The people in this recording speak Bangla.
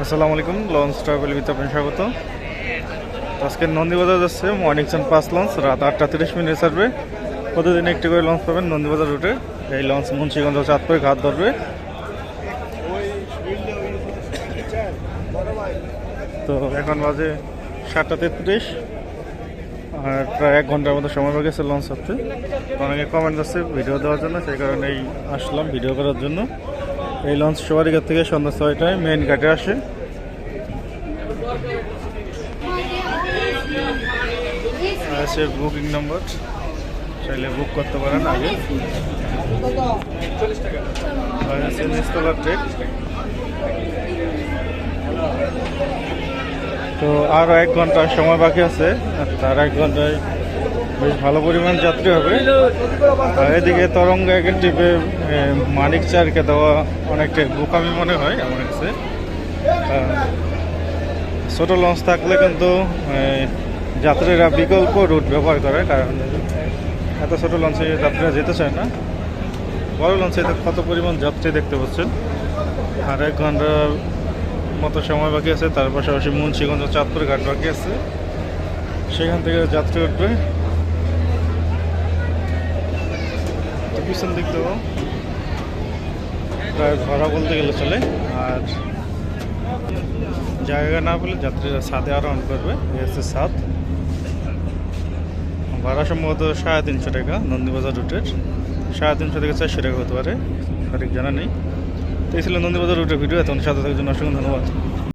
আসসালামু আলাইকুম লঞ্চ ট্রাভেল উইথ আপনার স্বাগত। আজকে নন্দীবাজার যাচ্ছে, মর্নিং সান পাঁচ লঞ্চ রাত আটটা তিরিশ মিনিট ছাড়বে। প্রতিদিন একটি করে লঞ্চ পাবেন নন্দীবাজার রুটে এই লঞ্চ মুন্সিগঞ্জ চাঁদপুরে ঘাট ধরবে। তো এখন বাজে সাতটা তেত্রিশ, আর প্রায় এক ঘণ্টার মতো সময় হয়ে গেছে লঞ্চ হচ্ছে অনেকে কমেন্ট আসছে ভিডিও দেওয়ার জন্য, সেই কারণেই আসলাম ভিডিও করার জন্য। এই লঞ্চ সবারিঘাট থেকে সন্ধ্যা ছয়টায় মেইন ঘাটে আসে। আছে বুকিং নাম্বার চাইলে বুক করতে পারেন আগে। আছে নিস্তলার ট্রেক তো আরও এক ঘণ্টার সময় বাকি আছে, আর এক ঘন্টায় বেশ ভালো পরিমাণ যাত্রী হবে। আর এদিকে তরঙ্গ একের টিপে মানিক চারকে দেওয়া অনেকটা বোকামি মনে হয় আমার কাছে। ছোট লঞ্চ থাকলে কিন্তু যাত্রীরা বিকল্প রুট ব্যবহার করে, কারণ এত ছোটো লঞ্চে যাত্রীরা যেতে চায় না। বড় লঞ্চে কত পরিমাণ যাত্রী দেখতে পাচ্ছেন? আর এক ঘণ্টার মতো সময় বাকি আছে, তার পাশাপাশি মুন্সিগঞ্জ চাঁদপুর ঘাট বাকি আছে। সেখান থেকে যাত্রী উঠবে তো পিছন দিক দেবো প্রায় ভরা বলতে গেলে চলে। আর জায়গা না পেলে যাত্রীরা ছাদে আরও অন করবে এই হচ্ছে ভাড়া সম্ভবত সাড়ে তিনশো টাকা, নন্দীবাজার রুটের সাড়ে তিনশো থেকে চারশো টাকা হতে পারে, সঠিক জানা নেই। তো এই ছিল নন্দীবাজার রুটের ভিডিও এতক্ষণ সাথে থাকার জন্য অসংখ্য ধন্যবাদ।